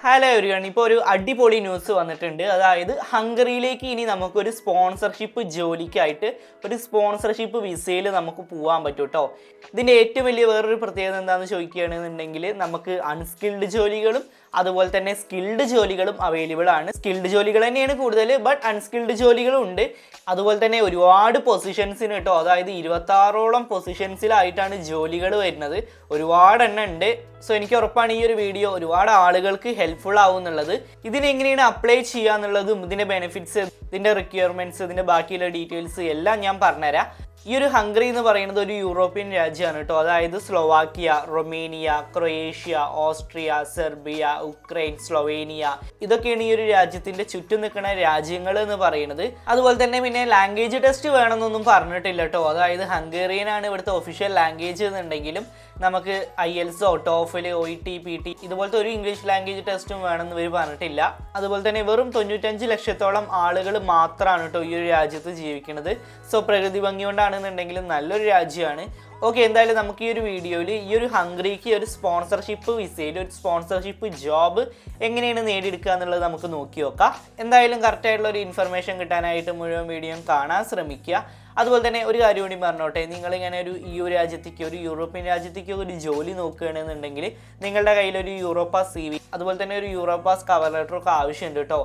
Hello everyone ഇപ്പോൾ ഒരു അടിപൊളി ന്യൂസ് വന്നിട്ടുണ്ട്. അതായത് ഹംഗറിയിലേക്ക് ഇനി നമുക്കൊരു സ്പോൺസർഷിപ്പ് ജോലിക്കായിട്ട് ഒരു സ്പോൺസർഷിപ്പ് വിസയിൽ നമുക്ക് പോകാൻ പറ്റും കേട്ടോ ഇതിന്റെ ഏറ്റവും വലിയ വേറൊരു പ്രത്യേകത എന്താണെന്ന് ചോദിക്കുകയാണെന്നുണ്ടെങ്കിൽ നമുക്ക് അൺസ്കിൽഡ് ജോലികളും അതുപോലെ തന്നെ സ്കിൽഡ് ജോലികളും അവൈലബിൾ ആണ്. സ്കിൽഡ് ജോലികൾ തന്നെയാണ് കൂടുതൽ ബട്ട് അൺസ്കിൽഡ് ജോലികളും ഉണ്ട് അതുപോലെ തന്നെ ഒരുപാട് പൊസിഷൻസിന് കേട്ടോ അതായത് ഇരുപത്താറോളം പൊസിഷൻസിലായിട്ടാണ് ജോലികൾ വരുന്നത്. ഒരുപാട് എണ്ണം ഉണ്ട്. സോ എനിക്ക് ഉറപ്പാണ് ഈ ഒരു വീഡിയോ ഒരുപാട് ആളുകൾക്ക് ഹെൽപ്ഫുൾ ആവും എന്നുള്ളത് ഇതിനെങ്ങനെയാണ് അപ്ലൈ ചെയ്യുക എന്നുള്ളതും ഇതിന്റെ ബെനിഫിറ്റ്സ് ഇതിന്റെ റിക്വയർമെന്റ്സ് ഇതിന്റെ ബാക്കിയുള്ള ഡീറ്റെയിൽസ് എല്ലാം ഞാൻ പറഞ്ഞുതരാം. ഈ ഒരു ഹംഗറി എന്ന് പറയുന്നത് ഒരു യൂറോപ്യൻ രാജ്യമാണ് കേട്ടോ. അതായത് Slovakia Romania Croatia Austria Serbia Ukraine Slovenia. ഇതൊക്കെയാണ് ഈ ഒരു രാജ്യത്തിന്റെ ചുറ്റും നിൽക്കുന്ന രാജ്യങ്ങൾ എന്ന് പറയുന്നത്. അതുപോലെ തന്നെ പിന്നെ ലാംഗ്വേജ് ടെസ്റ്റ് വേണമെന്നൊന്നും പറഞ്ഞിട്ടില്ല കേട്ടോ. അതായത് ഹംഗേറിയൻ ആണ് ഇവിടുത്തെ ഒഫീഷ്യൽ ലാംഗ്വേജ് എന്നുണ്ടെങ്കിലും നമുക്ക് IELTS TOEFL O T P T ഇതുപോലത്തെ ഒരു ഇംഗ്ലീഷ് ലാംഗ്വേജ് ടെസ്റ്റും വേണമെന്ന് ഇവർ പറഞ്ഞിട്ടില്ല. അതുപോലെ തന്നെ വെറും തൊണ്ണൂറ്റഞ്ച് ലക്ഷത്തോളം ആളുകൾ മാത്രമാണ് കേട്ടോ ഈ ഒരു രാജ്യത്ത് ജീവിക്കുന്നത്. സോ പ്രകൃതി ഭംഗി കൊണ്ടാണെന്നുണ്ടെങ്കിലും നല്ലൊരു രാജ്യമാണ്. ഓക്കെ എന്തായാലും നമുക്ക് ഈ ഒരു വീഡിയോയിൽ ഈ ഒരു ഹംഗ്രിക്ക് ഒരു സ്പോൺസർഷിപ്പ് വിസയിൽ ഒരു സ്പോൺസർഷിപ്പ് ജോബ് എങ്ങനെയാണ് നേടിയെടുക്കുക എന്നുള്ളത് നമുക്ക് നോക്കി നോക്കാം. എന്തായാലും കറക്റ്റായിട്ടുള്ള ഒരു ഇൻഫർമേഷൻ കിട്ടാനായിട്ട് മുഴുവൻ വീഡിയോയും കാണാൻ ശ്രമിക്കുക. അതുപോലെ തന്നെ ഒരു കാര്യം കൂടി പറഞ്ഞോട്ടെ നിങ്ങൾ ഇങ്ങനെ ഒരു ഈ ഒരു രാജ്യത്തേക്ക് ഒരു യൂറോപ്യൻ രാജ്യത്തേക്ക് ഒരു ജോലി നോക്കുകയാണെന്നുണ്ടെങ്കിൽ നിങ്ങളുടെ കയ്യിൽ ഒരു യൂറോപ്പാസ് സി വി അതുപോലെ തന്നെ ഒരു യൂറോപ്പാസ് കവർ ലെറ്റർ ഒക്കെ ആവശ്യമുണ്ട് കേട്ടോ.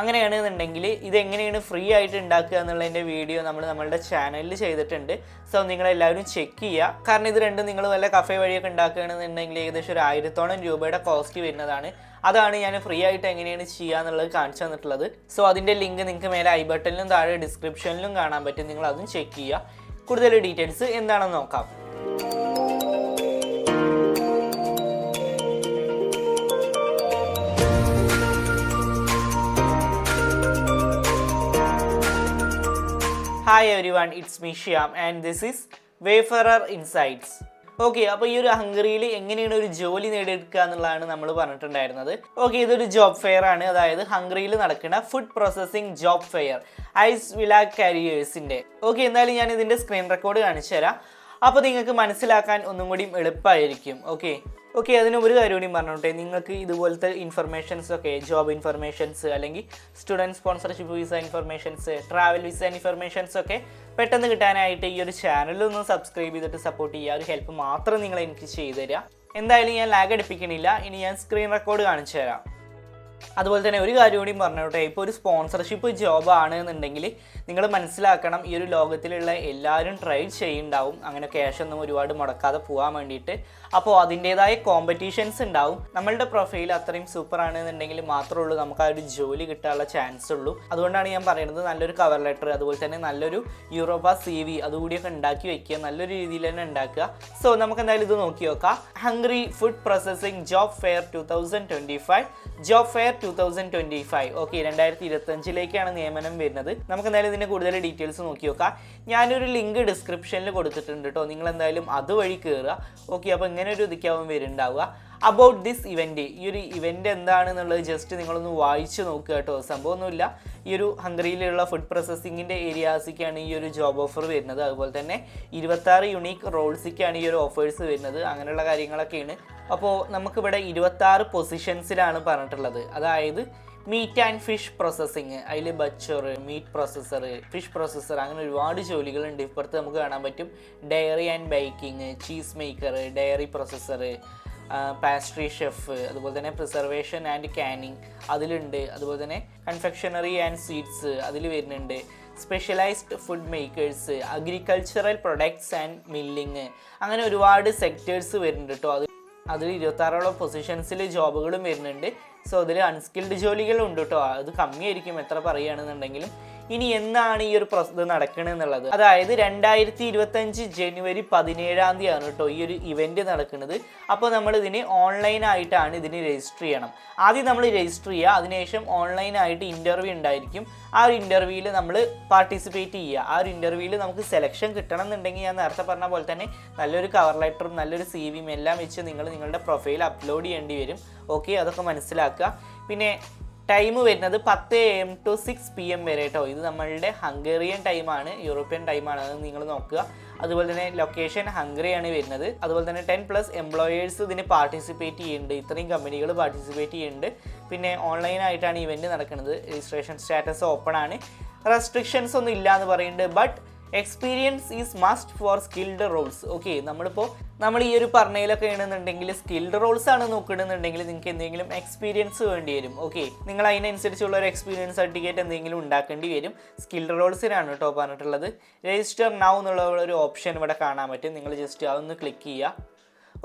അങ്ങനെയാണെന്നുണ്ടെങ്കിൽ ഇതെങ്ങനെയാണ് ഫ്രീ ആയിട്ട് ഉണ്ടാക്കുക എന്നുള്ളതിന്റെ വീഡിയോ നമ്മൾ നമ്മളുടെ ചാനലിൽ ചെയ്തിട്ടുണ്ട്. സോ നിങ്ങളെല്ലാവരും ചെക്ക് ചെയ്യുക. കാരണം ഇത് രണ്ടും നിങ്ങൾ വല്ല കഫേ വഴിയൊക്കെ ഉണ്ടാക്കുകയാണെന്നുണ്ടെങ്കിൽ ഏകദേശം ഒരു ആയിരത്തോളം രൂപയുടെ കോസ്റ്റ് വരുന്നതാണ്. അതാണ് ഞാൻ ഫ്രീ ആയിട്ട് എങ്ങനെയാണ് ചെയ്യുക എന്നുള്ളത് കാണിച്ചു തന്നിട്ടുള്ളത്. സോ അതിന്റെ ലിങ്ക് നിങ്ങൾക്ക് മേലെ ഐ ബട്ടണിലും താഴെ ഡിസ്ക്രിപ്ഷനിലും കാണാൻ പറ്റും. നിങ്ങൾ അതും ചെക്ക് ചെയ്യുക. കൂടുതൽ ഡീറ്റെയിൽസ് എന്താണെന്ന് നോക്കാം. Hi every one it's me Shyam and this is wayfarer insights okay അപ്പോൾ ഈ ഒരു ഹംഗറിയിൽ എങ്ങനെയാണ് ഒരു ജോലി നേടിയെടുക്കുക എന്നുള്ളതാണ് നമ്മൾ പറഞ്ഞിട്ടുണ്ടായിരുന്നത്. ഓക്കെ ഇതൊരു ജോബ് ഫെയർ ആണ്. അതായത് ഹംഗറിയിൽ നടക്കുന്ന ഫുഡ് പ്രോസസ്സിംഗ് ജോബ് ഫെയർ ഐസ് വില കാരിയേഴ്സിന്റെ. ഓക്കെ എന്തായാലും ഞാൻ ഇതിന്റെ സ്ക്രീൻ റെക്കോർഡ് കാണിച്ചു തരാം അപ്പോൾ നിങ്ങൾക്ക് മനസ്സിലാക്കാൻ ഒന്നും കൂടി എളുപ്പമായിരിക്കും. ഓക്കെ ഓക്കെ അതിന് ഒരു കാര്യം കൂടി പറഞ്ഞോട്ടെ. നിങ്ങൾക്ക് ഇതുപോലത്തെ ഇൻഫർമേഷൻസ് ഒക്കെ ജോബ് ഇൻഫർമേഷൻസ് അല്ലെങ്കിൽ student sponsorship visa informations travel visa informations ഒക്കെ പെട്ടെന്ന് കിട്ടാനായിട്ട് ഈ ഒരു ചാനലൊന്ന് സബ്സ്ക്രൈബ് ചെയ്തിട്ട് സപ്പോർട്ട് ചെയ്യുക. ഒരു ഹെൽപ്പ് മാത്രം നിങ്ങൾ എനിക്ക് ചെയ്തു തരിക. എന്തായാലും ഞാൻ ലാഗ് അടിപ്പിക്കണില്ല ഇനി ഞാൻ സ്ക്രീൻ റെക്കോർഡ് കാണിച്ചു തരാം. അതുപോലെ തന്നെ ഒരു കാര്യം കൂടി പറഞ്ഞോട്ടെ. ഇപ്പോൾ ഒരു സ്പോൺസർഷിപ്പ് ജോബ് ആണ് എന്നുണ്ടെങ്കിൽ നിങ്ങൾ മനസ്സിലാക്കണം ഈ ഒരു ലോകത്തിലുള്ള എല്ലാവരും ട്രൈ ചെയ്യുന്നുണ്ടാവും. അങ്ങനെ ക്യാഷ് ഒന്നും ഒരുപാട് മുടക്കാതെ പോകാൻ വേണ്ടിയിട്ട്. അപ്പോൾ അതിന്റേതായ കോമ്പറ്റീഷൻസ് ഉണ്ടാവും. നമ്മളുടെ പ്രൊഫൈൽ അത്രയും സൂപ്പർ ആണെന്നുണ്ടെങ്കിൽ മാത്രമേ ഉള്ളൂ നമുക്ക് ആ ഒരു ജോലി കിട്ടാനുള്ള ചാൻസ് ഉള്ളൂ. അതുകൊണ്ടാണ് ഞാൻ പറയുന്നത് നല്ലൊരു കവർ ലെറ്റർ അതുപോലെ തന്നെ നല്ലൊരു യൂറോപ്പ സി വി അതുകൂടിയൊക്കെ ഉണ്ടാക്കി വെക്കുക നല്ലൊരു രീതിയിൽ തന്നെ ഉണ്ടാക്കുക. സോ നമുക്ക് എന്തായാലും ഇത് നോക്കി നോക്കാം. Hungary food processing job fair two thousand twenty five job fair two thousand twenty five okay രണ്ടായിരത്തി ഇരുപത്തഞ്ചിലേക്കാണ് നിയമനം വരുന്നത്. നമുക്ക് എന്തായാലും ഇതിന്റെ കൂടുതൽ ഡീറ്റെയിൽസ് നോക്കി നോക്കാം. ഞാനൊരു ലിങ്ക് ഡിസ്ക്രിപ്ഷനിൽ കൊടുത്തിട്ടുണ്ട് കേട്ടോ നിങ്ങൾ എന്തായാലും അതുവഴി കയറുക ഓക്കെ അപ്പോൾ ഇങ്ങനെ ഒരു ഇതൊക്കെയാവും വരുന്നുണ്ടാവുക. അബൌട്ട് ദിസ് ഇവന്റ് ഈ ഒരു ഇവന്റ് എന്താണെന്നുള്ളത് ജസ്റ്റ് നിങ്ങളൊന്ന് വായിച്ചു നോക്കുക കേട്ടോ സംഭവമൊന്നുമില്ല. ഈ ഒരു ഹംഗറിയിലുള്ള ഫുഡ് പ്രോസസ്സിങ്ങിന്റെ ഏരിയാസിക്കാണ് ഈ ഒരു ജോബ് ഓഫർ വരുന്നത്. അതുപോലെ തന്നെ ഇരുപത്താറ് യുണീക്ക് റോൾസിക്കാണ് ഈ ഒരു ഓഫേഴ്സ് വരുന്നത്. അങ്ങനെയുള്ള കാര്യങ്ങളൊക്കെയാണ്. അപ്പോൾ നമുക്കിവിടെ ഇരുപത്താറ് പൊസിഷൻസിലാണ് പറഞ്ഞിട്ടുള്ളത്. അതായത് മീറ്റ് ആൻഡ് ഫിഷ് പ്രോസസ്സിങ് അതിൽ butcher meat processor fish processor അങ്ങനെ ഒരുപാട് ജോലികളുണ്ട്. ഇപ്പുറത്ത് നമുക്ക് കാണാൻ പറ്റും. Dairy and baking cheese maker dairy processor pastry chef അതുപോലെ തന്നെ പ്രിസർവേഷൻ ആൻഡ് കാനിങ് അതിലുണ്ട്. അതുപോലെ തന്നെ കൺഫെക്ഷണറി ആൻഡ് സ്വീറ്റ്സ് അതിൽ വരുന്നുണ്ട്. Specialised food makers agricultural products and milling അങ്ങനെ ഒരുപാട് സെക്ടേഴ്സ് വരുന്നുണ്ട് കേട്ടോ അതിൽ ഇരുപത്താറോളം പൊസിഷൻസിൽ ജോബുകളും വരുന്നുണ്ട്. സോ അതിൽ അൺസ്കിൽഡ് ജോലികളും ഉണ്ട് കേട്ടോ അത് കമ്മിയായിരിക്കും എത്ര പറയുകയാണെന്നുണ്ടെങ്കിലും. ഇനി എന്നാണ് ഈ ഒരു പ്രസ്തുത എന്നുള്ളത്? അതായത് രണ്ടായിരത്തി ഇരുപത്തഞ്ച് ജനുവരി പതിനേഴാം തീയതിയാണ് കേട്ടോ ഈ ഒരു ഇവന്റ് നടക്കുന്നത് അപ്പോൾ നമ്മൾ ഇതിന് ഓൺലൈനായിട്ടാണ് ഇതിന് രജിസ്റ്റർ ചെയ്യണം. ആദ്യം നമ്മൾ രജിസ്റ്റർ ചെയ്യുക അതിനുശേഷം ഓൺലൈനായിട്ട് ഇന്റർവ്യൂ ഉണ്ടായിരിക്കും. ആ ഒരു ഇന്റർവ്യൂവിൽ നമ്മൾ പാർട്ടിസിപ്പേറ്റ് ചെയ്യുക. ആ ഒരു ഇന്റർവ്യൂവിൽ നമുക്ക് സെലക്ഷൻ കിട്ടണം എന്നുണ്ടെങ്കിൽ ഞാൻ നേരത്തെ പറഞ്ഞ പോലെ തന്നെ നല്ലൊരു കവർ ലെറ്ററും നല്ലൊരു സി വിയും എല്ലാം വെച്ച് നിങ്ങൾ നിങ്ങളുടെ പ്രൊഫൈൽ അപ്ലോഡ് ചെയ്യേണ്ടി വരും. ഓക്കെ അതൊക്കെ മനസ്സിലാക്കുക. പിന്നെ ടൈം വരുന്നത് പത്ത് A M to six P M വരെ കേട്ടോ ഇത് നമ്മളുടെ ഹംഗേറിയൻ ടൈമാണ് യൂറോപ്യൻ ടൈമാണ് അത് നിങ്ങൾ നോക്കുക. അതുപോലെ തന്നെ ലൊക്കേഷൻ ഹംഗറിയാണ് വരുന്നത്. അതുപോലെ തന്നെ ടെൻ പ്ലസ് എംപ്ലോയേഴ്സ് ഇതിന് പാർട്ടിസിപ്പേറ്റ് ചെയ്യുന്നുണ്ട്. ഇത്രയും കമ്പനികൾ പാർട്ടിസിപ്പേറ്റ് ചെയ്യുന്നുണ്ട്. പിന്നെ ഓൺലൈനായിട്ടാണ് ഇവന്റ് നടക്കുന്നത്. രജിസ്ട്രേഷൻ സ്റ്റാറ്റസ് ഓപ്പൺ ആണ്. റെസ്ട്രിക്ഷൻസ് ഒന്നും ഇല്ല എന്ന് പറയുന്നുണ്ട് but experience is must for skilled roles okay നമ്മളിപ്പോൾ നമ്മൾ ഈ ഒരു പറഞ്ഞതിലൊക്കെ ആണെന്നുണ്ടെങ്കിൽ സ്കിൽഡ് റോൾസ് ആണ് നോക്കണമെന്നുണ്ടെങ്കിൽ നിങ്ങൾക്ക് എന്തെങ്കിലും എക്സ്പീരിയൻസ് വേണ്ടി വരും. ഓക്കെ നിങ്ങൾ അതിനനുസരിച്ചുള്ള ഒരു എക്സ്പീരിയൻസ് സർട്ടിഫിക്കറ്റ് എന്തെങ്കിലും ഉണ്ടാക്കേണ്ടി വരും. സ്കിൽഡ് റോൾസിനാണ് കേട്ടോ പറഞ്ഞിട്ടുള്ളത്. രജിസ്റ്റർ നൗ എന്നുള്ള ഒരു ഓപ്ഷൻ ഇവിടെ കാണാൻ പറ്റും. നിങ്ങൾ ജസ്റ്റ് അതൊന്ന് ക്ലിക്ക് ചെയ്യുക.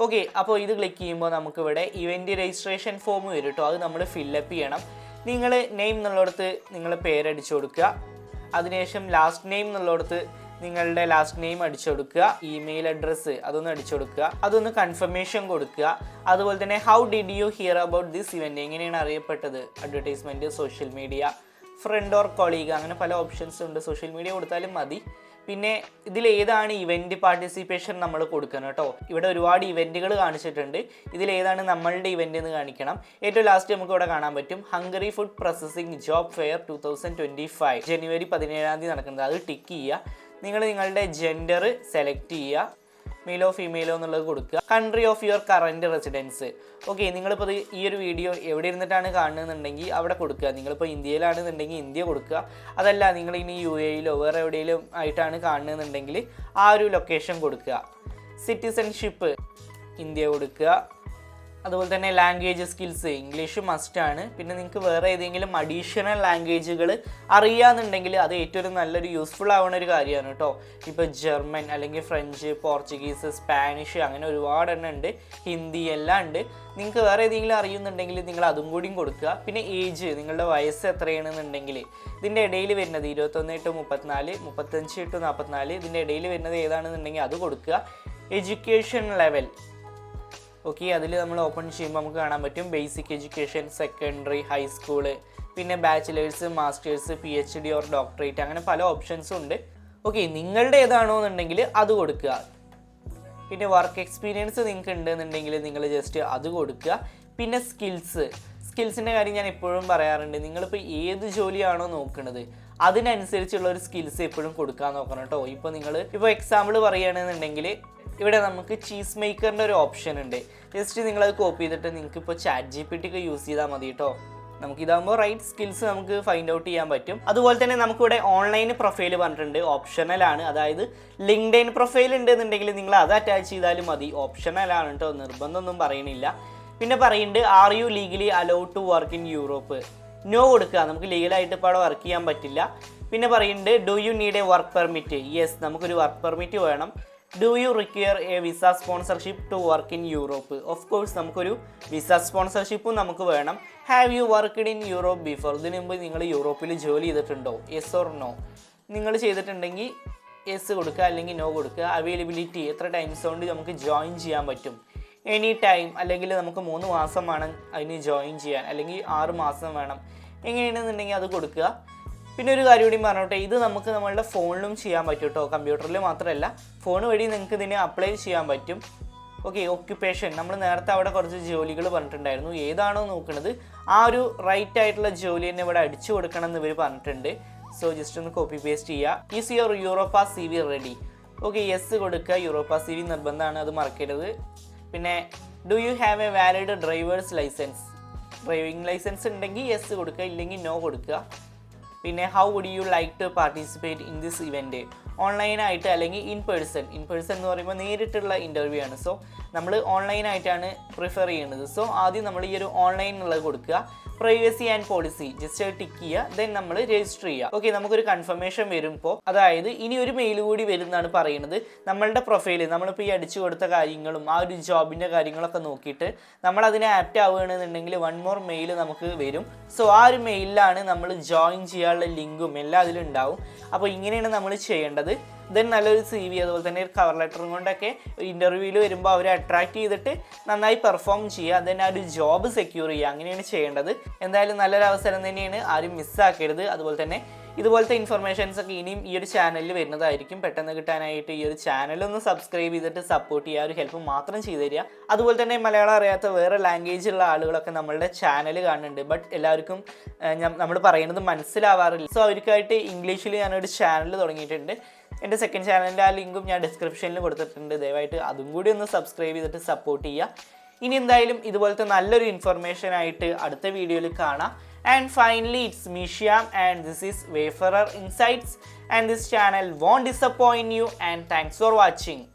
ഓക്കെ അപ്പോൾ ഇത് ക്ലിക്ക് ചെയ്യുമ്പോൾ നമുക്കിവിടെ ഇവന്റ് രജിസ്ട്രേഷൻ ഫോം വരും കേട്ടോ അത് നമ്മൾ ഫില്ലപ്പ് ചെയ്യണം. നിങ്ങൾ നെയിം എന്നുള്ളിടത്ത് നിങ്ങൾ പേരടിച്ചു കൊടുക്കുക. അതിനുശേഷം ലാസ്റ്റ് നെയിം എന്നുള്ളിടത്ത് നിങ്ങളുടെ ലാസ്റ്റ് നെയിം അടിച്ചു കൊടുക്കുക ഇമെയിൽ അഡ്രസ്സ് അതൊന്ന് അടിച്ചു കൊടുക്കുക അതൊന്ന് കൺഫർമേഷൻ കൊടുക്കുക. അതുപോലെ തന്നെ how did you hear about this event എങ്ങനെയാണ് അറിയപ്പെട്ടത്? Advertisement social media friend or colleague അങ്ങനെ പല ഓപ്ഷൻസ് ഉണ്ട്. സോഷ്യൽ മീഡിയ കൊടുത്താലും മതി. പിന്നെ ഇതിൽ ഏതാണ് ഇവന്റ് പാർട്ടിസിപ്പേഷൻ നമ്മൾ കൊടുക്കണം കേട്ടോ. ഇവിടെ ഒരുപാട് ഇവന്റുകൾ കാണിച്ചിട്ടുണ്ട്. ഇതിൽ ഏതാണ് നമ്മളുടെ ഇവന്റ് എന്ന് കാണിക്കണം. ഏറ്റവും ലാസ്റ്റ് നമുക്ക് ഇവിടെ കാണാൻ പറ്റും. Hungary food processing job fair two thousand twenty five ജനുവരി പതിനേഴാം തീയതി നടക്കുന്നത്. അത് ടിക്ക് ചെയ്യുക. നിങ്ങൾ നിങ്ങളുടെ ജെൻഡർ സെലക്ട് ചെയ്യുക. മെയിലോ ഫീമെയിലോ എന്നുള്ളത് കൊടുക്കുക. Country of your current residence okay നിങ്ങളിപ്പോൾ ഇത് ഈ ഒരു വീഡിയോ എവിടെ ഇരുന്നിട്ടാണ് കാണുന്നുണ്ടെങ്കിൽ അവിടെ കൊടുക്കുക. നിങ്ങളിപ്പോൾ ഇന്ത്യയിലാണെന്നുണ്ടെങ്കിൽ ഇന്ത്യ കൊടുക്കുക. അതല്ല നിങ്ങൾ ഇനി യു എയിലോ വേറെ എവിടെയെങ്കിലും ആയിട്ടാണ് കാണുന്നുണ്ടെങ്കിൽ ആ ഒരു ലൊക്കേഷൻ കൊടുക്കുക. സിറ്റിസൺഷിപ്പ് ഇന്ത്യ കൊടുക്കുക. അതുപോലെ തന്നെ ലാംഗ്വേജ് സ്കിൽസ് ഇംഗ്ലീഷ് മസ്റ്റ് ആണ്. പിന്നെ നിങ്ങൾക്ക് വേറെ ഏതെങ്കിലും അഡീഷണൽ ലാംഗ്വേജുകൾ അറിയാന്നുണ്ടെങ്കിൽ അത് ഏറ്റവും നല്ലൊരു യൂസ്ഫുൾ ആവുന്ന ഒരു കാര്യമാണ് കേട്ടോ. ഇപ്പോൾ ജർമ്മൻ അല്ലെങ്കിൽ ഫ്രഞ്ച് പോർച്ചുഗീസ് സ്പാനിഷ് അങ്ങനെ ഒരുപാട് എണ്ണം ഉണ്ട്. ഹിന്ദി എല്ലാം ഉണ്ട്. നിങ്ങൾക്ക് വേറെ ഏതെങ്കിലും അറിയുന്നുണ്ടെങ്കിൽ നിങ്ങൾ അതും കൂടിയും കൊടുക്കുക. പിന്നെ ഏജ് നിങ്ങളുടെ വയസ്സ് എത്രയാണെന്നുണ്ടെങ്കിൽ ഇതിന്റെ ഇടയിൽ വരുന്നത് ഇരുപത്തൊന്ന് ടു മുപ്പത്തിനാല് മുപ്പത്തഞ്ച് ടു നാൽപ്പത്തിനാല് ഇതിന്റെ ഇടയിൽ വരുന്നത് ഏതാണെന്നുണ്ടെങ്കിൽ അത് കൊടുക്കുക. എഡ്യൂക്കേഷൻ ലെവൽ ഓക്കെ അതിൽ നമ്മൾ ഓപ്പൺ ചെയ്യുമ്പോൾ നമുക്ക് കാണാൻ പറ്റും. Basic education secondary high school പിന്നെ bachelors masters P H D or doctorate അങ്ങനെ പല ഓപ്ഷൻസും ഉണ്ട്. ഓക്കെ നിങ്ങളുടെ ഏതാണോ എന്നുണ്ടെങ്കിൽ അത് കൊടുക്കുക. പിന്നെ വർക്ക് എക്സ്പീരിയൻസ് നിങ്ങൾക്ക് ഉണ്ട് എന്നുണ്ടെങ്കിൽ നിങ്ങൾ ജസ്റ്റ് അത് കൊടുക്കുക. പിന്നെ സ്കിൽസ് സ്കിൽസിന്റെ കാര്യം ഞാൻ എപ്പോഴും പറയാറുണ്ട്. നിങ്ങളിപ്പോൾ ഏത് ജോലിയാണോ നോക്കുന്നത് അതിനനുസരിച്ചുള്ള ഒരു സ്കിൽസ് എപ്പോഴും കൊടുക്കാൻ നോക്കണം കേട്ടോ. ഇപ്പോൾ നിങ്ങൾ ഇപ്പോൾ എക്സാമ്പിൾ പറയുകയാണെന്നുണ്ടെങ്കിൽ ഇവിടെ നമുക്ക് ചീസ് മേക്കറിന്റെ ഒരു ഓപ്ഷൻ ഉണ്ട്. ജസ്റ്റ് നിങ്ങളത് കോപ്പി ചെയ്തിട്ട് നിങ്ങൾക്ക് ഇപ്പോൾ ചാറ്റ് ജി പി ടി ഒക്കെ യൂസ് ചെയ്താൽ മതി കേട്ടോ നമുക്ക് ഇതാകുമ്പോൾ റൈറ്റ് സ്കിൽസ് നമുക്ക് ഫൈൻഡ് ഔട്ട് ചെയ്യാൻ പറ്റും. അതുപോലെ തന്നെ നമുക്കിവിടെ ഓൺലൈൻ പ്രൊഫൈൽ പറഞ്ഞിട്ടുണ്ട് ഓപ്ഷണലാണ് അതായത് ലിങ്ക്ഡൈൻ പ്രൊഫൈൽ ഉണ്ടെന്നുണ്ടെങ്കിൽ നിങ്ങൾ അത് അറ്റാച്ച് ചെയ്താലും മതി. ഓപ്ഷണലാണ് കേട്ടോ നിർബന്ധമൊന്നും പറയണില്ല. പിന്നെ പറയുന്നുണ്ട് are you legally allowed to work in Europe no കൊടുക്കുക നമുക്ക് ലീഗലായിട്ട് ഇപ്പോൾ അവിടെ വർക്ക് ചെയ്യാൻ പറ്റില്ല. പിന്നെ പറയുന്നുണ്ട് do you need a work permit yes നമുക്കൊരു വർക്ക് പെർമിറ്റ് വേണം. Do you require a visa sponsorship to work in Europe of course നമുക്കൊരു വിസ സ്പോൺസർഷിപ്പും നമുക്ക് വേണം. Have you worked in Europe before ഇതിനു മുമ്പ് നിങ്ങൾ യൂറോപ്പിൽ ജോലി ചെയ്തിട്ടുണ്ടോ? യെസ് ഓർ നോ നിങ്ങൾ ചെയ്തിട്ടുണ്ടെങ്കിൽ യെസ് കൊടുക്കുക അല്ലെങ്കിൽ നോ കൊടുക്കുക. അവൈലബിലിറ്റി എത്ര ടൈംസ് കൊണ്ട് നമുക്ക് ജോയിൻ ചെയ്യാൻ പറ്റും? എനി ടൈം അല്ലെങ്കിൽ നമുക്ക് മൂന്ന് മാസം വേണം അതിന് ജോയിൻ ചെയ്യാൻ. അല്ലെങ്കിൽ ആറ് മാസം വേണം. എങ്ങനെയാണെന്നുണ്ടെങ്കിൽ അത് കൊടുക്കുക. പിന്നെ ഒരു കാര്യം കൂടി പറഞ്ഞോട്ടെ ഇത് നമുക്ക് നമ്മളുടെ ഫോണിലും ചെയ്യാൻ പറ്റും കേട്ടോ കമ്പ്യൂട്ടറിൽ മാത്രമല്ല ഫോൺ വഴി നിങ്ങൾക്ക് ഇതിനെ അപ്ലൈ ചെയ്യാൻ പറ്റും. ഓക്കെ ഓക്യുപ്പേഷൻ നമ്മൾ നേരത്തെ അവിടെ കുറച്ച് ജോലികൾ പറഞ്ഞിട്ടുണ്ടായിരുന്നു. ഏതാണോ നോക്കുന്നത് ആ ഒരു റൈറ്റ് ആയിട്ടുള്ള ജോലി തന്നെ ഇവിടെ അടിച്ചു കൊടുക്കണം എന്ന് ഇവർ പറഞ്ഞിട്ടുണ്ട്. സോ ജസ്റ്റ് ഒന്ന് കോപ്പി പേസ്റ്റ് ചെയ്യുക is your Europass C V ready okay yes കൊടുക്കുക. യൂറോപ്പ സി വി നിർബന്ധമാണ് അത് മറക്കരുത്. പിന്നെ do you have a valid driver's licence driving licence ഉണ്ടെങ്കിൽ യെസ് കൊടുക്കുക ഇല്ലെങ്കിൽ നോ കൊടുക്കുക. പിന്നെ how would you like to participate in this event ഓൺലൈനായിട്ട് അല്ലെങ്കിൽ ഇൻ പേഴ്സൺ. ഇൻ പേഴ്സൺ എന്ന് പറയുമ്പോൾ നേരിട്ടുള്ള ഇന്റർവ്യൂ ആണ്. സോ നമ്മൾ ഓൺലൈനായിട്ടാണ് പ്രിഫർ ചെയ്യുന്നത്. സോ ആദ്യം നമ്മൾ ഈ ഒരു ഓൺലൈൻ എന്നുള്ളത് കൊടുക്കുക. Privacy and policy just tick ചെയ്യുക. ദെൻ നമ്മൾ രജിസ്റ്റർ ചെയ്യുക. ഓക്കെ നമുക്കൊരു കൺഫർമേഷൻ വരുമ്പോൾ അതായത് ഇനി ഒരു മെയിൽ കൂടി വരുന്നതാണ് പറയുന്നത്. നമ്മളുടെ പ്രൊഫൈൽ നമ്മളിപ്പോൾ ഈ അടിച്ചു കൊടുത്ത കാര്യങ്ങളും ആ ഒരു ജോബിന്റെ കാര്യങ്ങളൊക്കെ നോക്കിയിട്ട് നമ്മൾ അതിനെ ആപ്റ്റ് ആവുകയാണെന്നുണ്ടെങ്കിൽ വൺ മോർ മെയിൽ നമുക്ക് വരും. സോ ആ ഒരു മെയിലിലാണ് നമ്മൾ ജോയിൻ ചെയ്യാനുള്ള ലിങ്കും എല്ലാം അതിലുണ്ടാവും. അപ്പോൾ ഇങ്ങനെയാണ് നമ്മൾ ചെയ്യേണ്ടത്. ദെൻ നല്ലൊരു സി വി അതുപോലെ തന്നെ ഒരു കവർ ലെറ്ററും കൊണ്ടൊക്കെ ഇന്റർവ്യൂവിൽ വരുമ്പോൾ അവരെ അട്രാക്ട് ചെയ്തിട്ട് നന്നായി പെർഫോം ചെയ്യുക. ദെൻ ആ ഒരു ജോബ് സെക്യൂർ ചെയ്യുക. അങ്ങനെയാണ് ചെയ്യേണ്ടത്. എന്തായാലും നല്ലൊരു അവസരം തന്നെയാണ് ആരും മിസ്സാക്കരുത് അതുപോലെ തന്നെ ഇതുപോലത്തെ ഇൻഫർമേഷൻസ് ഒക്കെ ഇനിയും ഈ ഒരു ചാനലിൽ വരുന്നതായിരിക്കും. പെട്ടെന്ന് കിട്ടാനായിട്ട് ഈ ഒരു ചാനൽ ഒന്ന് സബ്സ്ക്രൈബ് ചെയ്തിട്ട് സപ്പോർട്ട് ചെയ്യുക. ഒരു ഹെൽപ്പ് മാത്രം ചെയ്തു തരിക. അതുപോലെ തന്നെ മലയാളം അറിയാത്ത വേറെ ലാംഗ്വേജ് ഉള്ള ആളുകളൊക്കെ നമ്മളുടെ ചാനൽ കാണുന്നുണ്ട്. ബട്ട് എല്ലാവർക്കും നമ്മൾ പറയുന്നത് മനസ്സിലാവാറില്ല. സോ അവർക്കായിട്ട് ഇംഗ്ലീഷിൽ ഞാനൊരു ചാനൽ തുടങ്ങിയിട്ടുണ്ട്. എന്റെ സെക്കൻഡ് ചാനലിന്റെ ആ ലിങ്കും ഞാൻ ഡിസ്ക്രിപ്ഷനിൽ കൊടുത്തിട്ടുണ്ട്. ദയവായിട്ട് അതും കൂടി ഒന്ന് സബ്സ്ക്രൈബ് ചെയ്തിട്ട് സപ്പോർട്ട് ചെയ്യുക. ഇനി എന്തായാലും ഇതുപോലത്തെ നല്ലൊരു ഇൻഫർമേഷൻ ആയിട്ട് അടുത്ത വീഡിയോയിൽ കാണാം. and finally it's Mishia, and this is Wayfarer Insights and this channel won't disappoint you and thanks for watching.